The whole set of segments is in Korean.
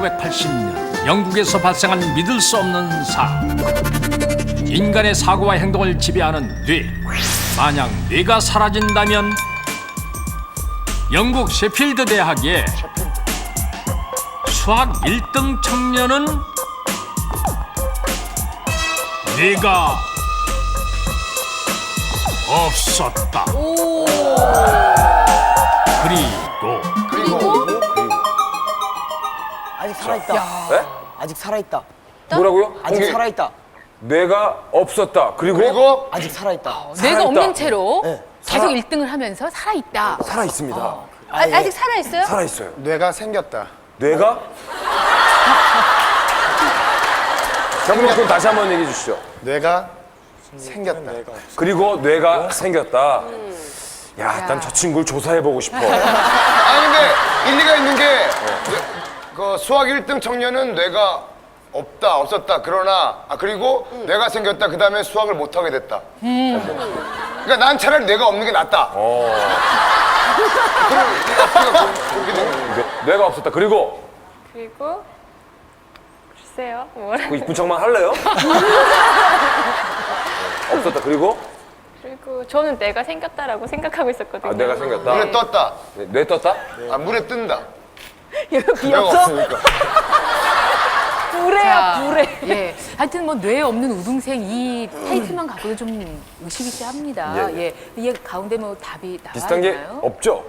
1980년 영국에서 발생한 믿을 수 없는 사고. 인간의 사고와 행동을 지배하는 뇌. 만약 뇌가 사라진다면 영국 셰필드 대학의 수학 1등 청년은 뇌가 없었다. 살아있다. 네? 아직 살아있다. 뭐라고요? 아직 공기- 살아있다. 뇌가 없었다. 그리고, 그리고 아직 살아있다. 뇌가 살아있다. 없는 채로 네, 계속 살아- 1등을 하면서 살아있다. 살아 있습니다. 아, 아, 예. 아직 살아있어요? 살아 있어요. 뇌가 생겼다. 뇌가? 그건 다시 한번 얘기해 주시죠. 뇌가 생겼다. 그리고 뇌가 생겼다. 야, 난저 친구를 조사해 보고 싶어. 아니 근데 일리가 있는 게 그 수학 1등 청년은 뇌가 없다 없었다 그러나 아 그리고 뇌가 생겼다 그 다음에 수학을 못 하게 됐다. 그러니까 난 차라리 뇌가 없는 게 낫다. 되는 뇌, 뇌가 없었다. 그리고 그리고 글쎄요. 뭐라 그 척만 할래요? 없었다. 그리고 그리고 저는 내가 생겼다라고 생각하고 있었거든요. 아, 뇌가 생겼다. 물에 떴다. 뇌, 뇌 떴다? 아 물에 뜬다. 여기 뇌가 없으니까. 불에야 불에. 예. 하여튼 뭐 뇌 없는 우등생 이 타이틀만 갖고도 좀 의식이시합니다. 예. 이게 가운데 뭐 답이 나와 비슷한 게 있나요? 없죠?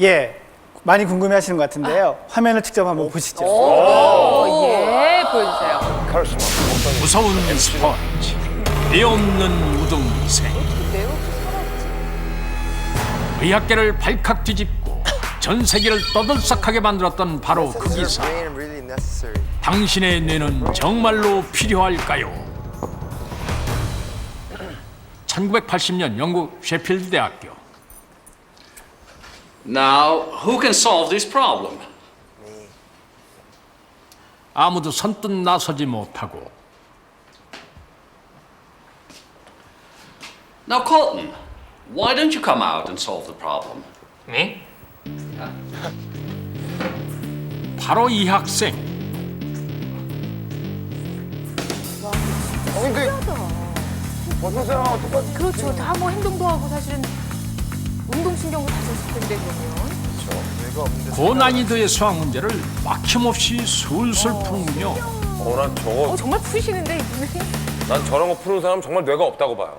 예, 많이 궁금해하시는 것 같은데요. 화면을 직접 한번 보시죠. 어, 예, 보여주세요. 무서운 스펀지, 뇌 없는 우등생. 의학계를 발칵 뒤집고 전 세계를 떠들썩하게 만들었던 바로 그 기사. 당신의 뇌는 정말로 필요할까요? 1980년 영국 셰필드 대학교 Now, who can solve this problem? 아무도 선뜻 나서지 못하고 Now, Colton, why don't you come out and solve the problem? Me? 바로 이 학생 어, 근데 어떤 사람하고 똑같이 그렇죠. 다 뭐 행동도 하고 사실은 운동신경도 다쳤을 텐데 그러면. 고난이도의 수학 문제를 막힘없이 술술 푸는군요. 어, 난 저거, 어, 정말 푸시는데 이분이. 난 저런 거 푸는 사람 정말 뇌가 없다고 봐요.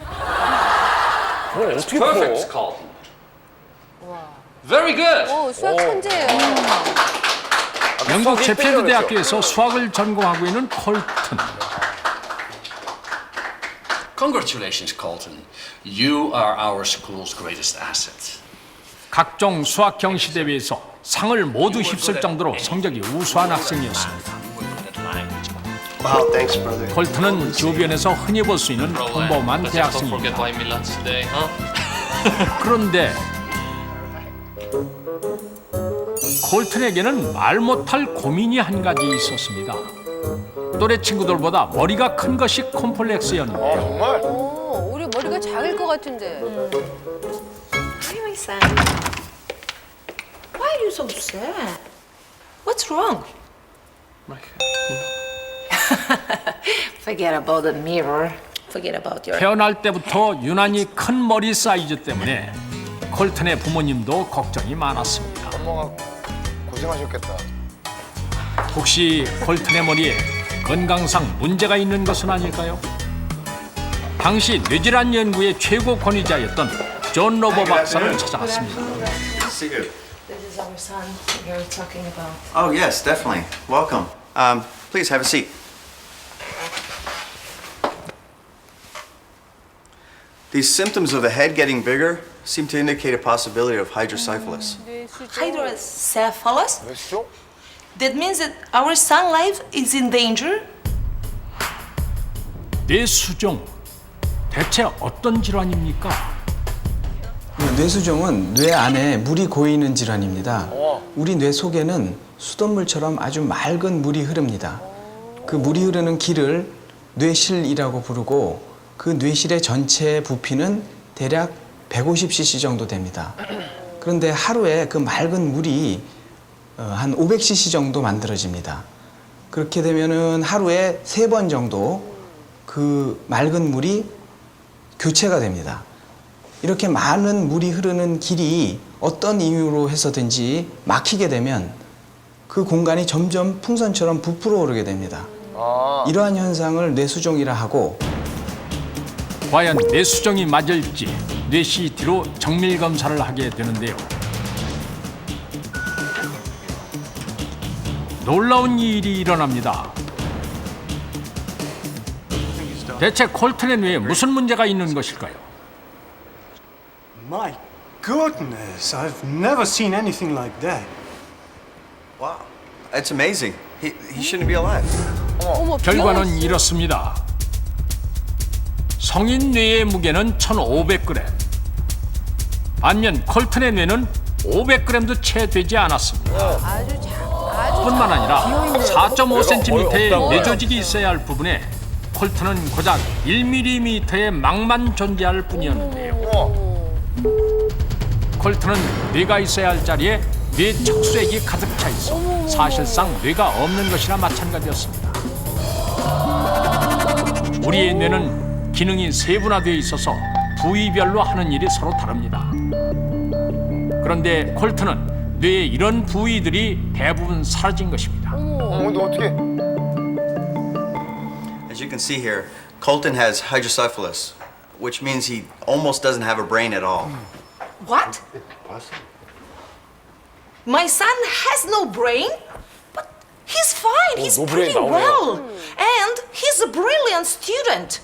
그럼 어떻게 풀어? Very good. 어, 수학 천재예요. 영국 필요하겠죠. 대학교에서 수학을 전공하고 있는 콜튼. Congratulations, Colton. You are our school's greatest asset. 각종 수학 경시 대회에서 상을 모두 휩쓸 정도로 성적이 우수한 학생이었습니다. Wow, thanks, brother. 콜튼은 주변에서 흔히 볼 수 있는 평범한 대학생입니다. today, huh? 그런데 콜튼에게는 말 못할 고민이 한 가지 있었습니다. 또래 친구들보다 머리가 큰 것이 콤플렉스였는데요. 정말 어, 우리 머리가 작을 것 같은데. Hi, my son. Why are you so sad? What's wrong? Forget about the mirror. Forget about your. 태어날 때부터 유난히 큰 머리 사이즈 때문에 콜튼의 부모님도 걱정이 많았습니다. 엄마가 고생하셨겠다. 혹시 콜튼의 머리에 건강상 문제가 있는 것은 아닐까요? 당시 뇌질환 연구의 최고 권위자였던 존 로버 박사를 찾아갔습니다. This is our son you're talking about. Oh, yes, definitely. Welcome. Um, please have a seat. These symptoms of the head getting bigger seem to indicate a possibility of hydrocephalus. Hydrocephalus? 왜시죠? That means that our son life is in danger? 뇌수종 대체 어떤 질환입니까? 뇌수종은 뇌 안에 물이 고이는 질환입니다. 우리 뇌 속에는 수돗물처럼 아주 맑은 물이 흐릅니다. 그 물이 흐르는 길을 뇌실이라고 부르고 그 뇌실의 전체 부피는 대략 150cc 정도 됩니다. 그런데 하루에 그 맑은 물이 어, 한 500cc 정도 만들어집니다. 그렇게 되면은 하루에 세 번 정도 그 맑은 물이 교체가 됩니다. 이렇게 많은 물이 흐르는 길이 어떤 이유로 해서든지 막히게 되면 그 공간이 점점 풍선처럼 부풀어 오르게 됩니다. 이러한 현상을 뇌수종이라 하고 과연 뇌수정이 맞을지 뇌 CT로 정밀 검사를 하게 되는데요. 놀라운 일이 일어납니다. 대체 콜튼의 뇌에 무슨 문제가 있는 것일까요? My goodness, I've never seen anything like that. Wow. That's amazing. He, he shouldn't be alive. 어머, 결과는 이렇습니다. 성인 뇌의 무게는 1,500g. 반면 콜튼의 뇌는 500g도 채 되지 않았습니다. 아주 작, 아주 뿐만 아니라 4.5cm의 없다고 뇌조직이 있어야 할 부분에 콜튼은 고작 1mm의 망만 존재할 뿐이었는데요. 콜튼은 뇌가 있어야 할 자리에 뇌 척수액이 가득 차 있어 사실상 뇌가 없는 것이나 마찬가지였습니다. 우리의 뇌는 기능이 세분화되어 있어서 부위별로 하는 일이 서로 다릅니다. 그런데 콜튼은 뇌의 이런 부위들이 대부분 사라진 것입니다. 어, 근데 어떻게? As you can see here, Colton has hydrocephalus, which means he almost doesn't have a brain at all. What? My son has no brain? But he's fine. He's no brain pretty 나오네요. well. And he's a brilliant student.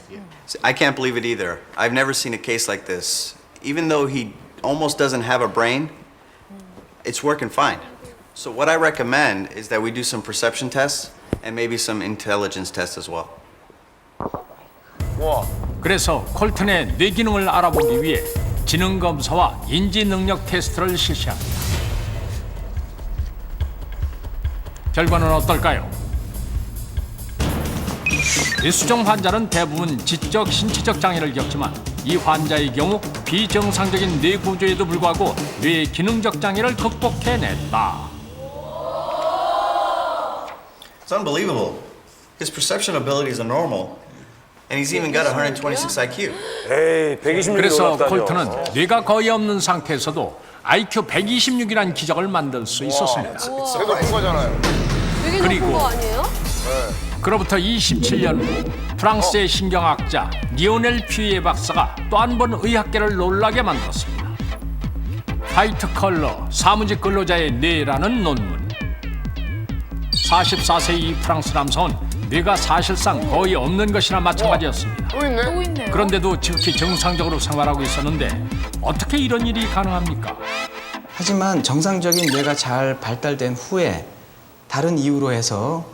I can't believe it either. I've never seen a case like this. Even though he almost doesn't have a brain, it's working fine. So, what I recommend is that we do some perception tests and maybe some intelligence tests as well. 와, 그래서 콜튼의 뇌 기능을 알아보기 위해 지능 검사와 인지 능력 테스트를 실시합니다. 결과는 어떨까요? 뇌수정 환자는 대부분 지적, 신체적 장애를 겪지만 이 환자의 경우 비정상적인 뇌 구조에도 불구하고 뇌의 기능적 장애를 극복해냈다. It's unbelievable. His perception abilities are normal, and he's even got 126 IQ. 에이, 126이 그래서. 콜튼은 뇌가 거의 없는 상태에서도 IQ 126이라는 기적을 만들 수 있었습니다. 거잖아요. 되게 그리고- 거 아니에요? 그로부터 27년 후 프랑스의 신경학자 리오넬 퓨이에 박사가 또 한 번 의학계를 놀라게 만들었습니다. 화이트 컬러 사무직 근로자의 뇌라는 논문. 44세 이 프랑스 남성은 뇌가 사실상 거의 없는 것이나 마찬가지였습니다. 또 있네. 또 있네요. 그런데도 지극히 정상적으로 생활하고 있었는데 어떻게 이런 일이 가능합니까? 하지만 정상적인 뇌가 잘 발달된 후에 다른 이유로 해서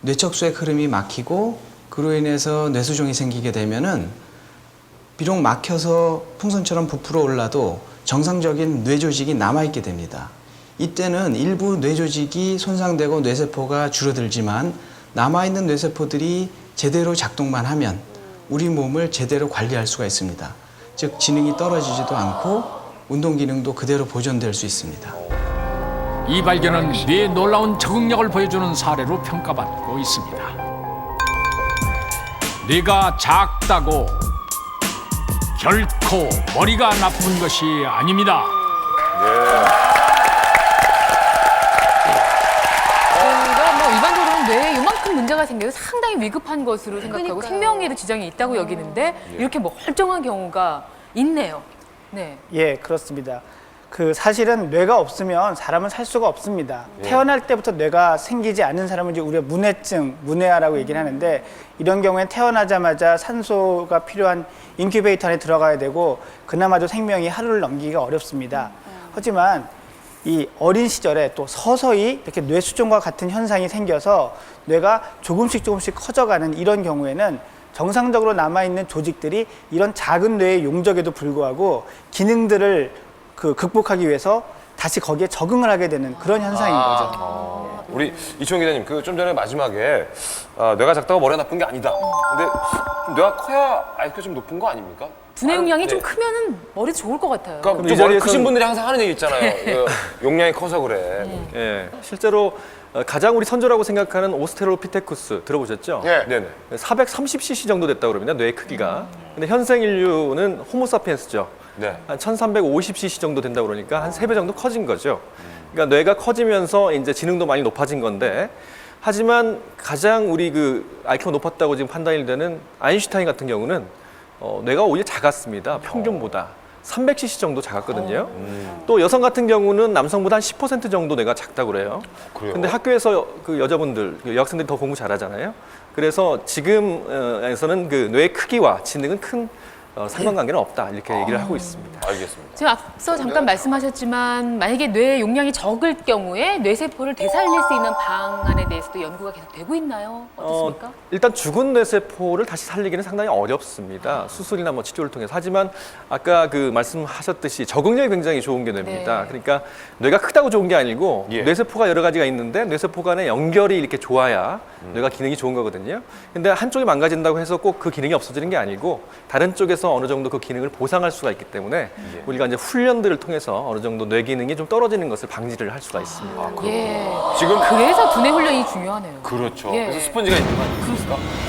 뇌척수의 흐름이 막히고 그로 인해서 뇌수종이 생기게 되면은 비록 막혀서 풍선처럼 부풀어 올라도 정상적인 뇌 조직이 남아 있게 됩니다. 이때는 일부 뇌 조직이 손상되고 뇌세포가 줄어들지만 남아있는 뇌세포들이 제대로 작동만 하면 우리 몸을 제대로 관리할 수가 있습니다. 즉, 지능이 떨어지지도 않고 운동 기능도 그대로 보존될 수 있습니다. 이 발견은 뇌의 놀라운 적응력을 보여주는 사례로 평가받고 있습니다. 뇌가 작다고 결코 머리가 나쁜 것이 아닙니다. 저 문제가 생겨서 상당히 위급한 것으로 생각하고 그러니까요. 생명에도 지장이 있다고 여기는데 이렇게 멀쩡한 경우가 있네요. 네. 예, 그렇습니다. 그 사실은 뇌가 없으면 사람은 살 수가 없습니다. 태어날 때부터 뇌가 생기지 않은 사람은 이제 우리가 문해증, 문해아라고 얘기를 하는데 이런 경우엔 태어나자마자 산소가 필요한 인큐베이터 안에 들어가야 되고 그나마도 생명이 하루를 넘기기가 어렵습니다. 하지만 이 어린 시절에 또 서서히 이렇게 뇌수종과 같은 현상이 생겨서 뇌가 조금씩 조금씩 커져가는 이런 경우에는 정상적으로 남아있는 조직들이 이런 작은 뇌의 용적에도 불구하고 기능들을 그 극복하기 위해서 다시 거기에 적응을 하게 되는 그런 현상인 거죠. 우리 이치원 기자님, 그 좀 전에 마지막에 아, 뇌가 작다고 머리가 나쁜 게 아니다. 근데 좀 뇌가 커야 IQ가 좀 높은 거 아닙니까? 두뇌 용량이 네. 좀 크면은 머리 좋을 것 같아요. 그러니까 이좀 머리 자리에서는- 크신 분들이 항상 하는 얘기 있잖아요. 그 용량이 커서 그래. 예, 실제로 어, 가장 우리 선조라고 생각하는 오스테로피테쿠스 들어보셨죠? 예. 네네. 430cc 정도 됐다고 그럽니다. 뇌의 크기가. 근데 현생 인류는 호모사피엔스죠. 네. 한 1350cc 정도 된다고 그러니까 한 세 배 정도 커진 거죠. 그러니까 뇌가 커지면서 이제 지능도 많이 높아진 건데 하지만 가장 우리 그 IQ가 높았다고 지금 판단이 되는 아인슈타인 같은 경우는 어, 뇌가 오히려 작았습니다. 평균보다. 300cc 정도 작았거든요. 또 여성 같은 경우는 남성보다 한 10% 정도 뇌가 작다고 그래요. 그래요? 근데 학교에서 그 여자분들, 그 여학생들이 더 공부 잘하잖아요. 그래서 지금에서는 그 뇌의 크기와 지능은 큰 어, 상관관계는 없다 이렇게 얘기를 하고 있습니다. 알겠습니다. 지금 앞서 잠깐 말씀하셨지만 만약에 뇌 용량이 적을 경우에 뇌세포를 되살릴 수 있는 방안에 대해서도 연구가 계속 되고 있나요? 어떻습니까? 어, 일단 죽은 뇌세포를 다시 살리기는 상당히 어렵습니다. 수술이나 뭐 치료를 통해서. 하지만 아까 그 말씀하셨듯이 적응력이 굉장히 좋은 게 뇌입니다. 네. 그러니까 뇌가 크다고 좋은 게 아니고 예. 뇌세포가 여러 가지가 있는데 뇌세포 간의 연결이 이렇게 좋아야 뇌가 기능이 좋은 거거든요. 근데 한쪽이 망가진다고 해서 꼭 그 기능이 없어지는 게 아니고 다른 쪽에서 어느 정도 그 기능을 보상할 수가 있기 때문에 우리가 이제 훈련들을 통해서 어느 정도 뇌 기능이 좀 떨어지는 것을 방지를 할 수가 있습니다. 예. 지금 그래서 두뇌 훈련이 중요하네요. 그렇죠. 예. 그래서 스펀지가 있는 거 아닙니까?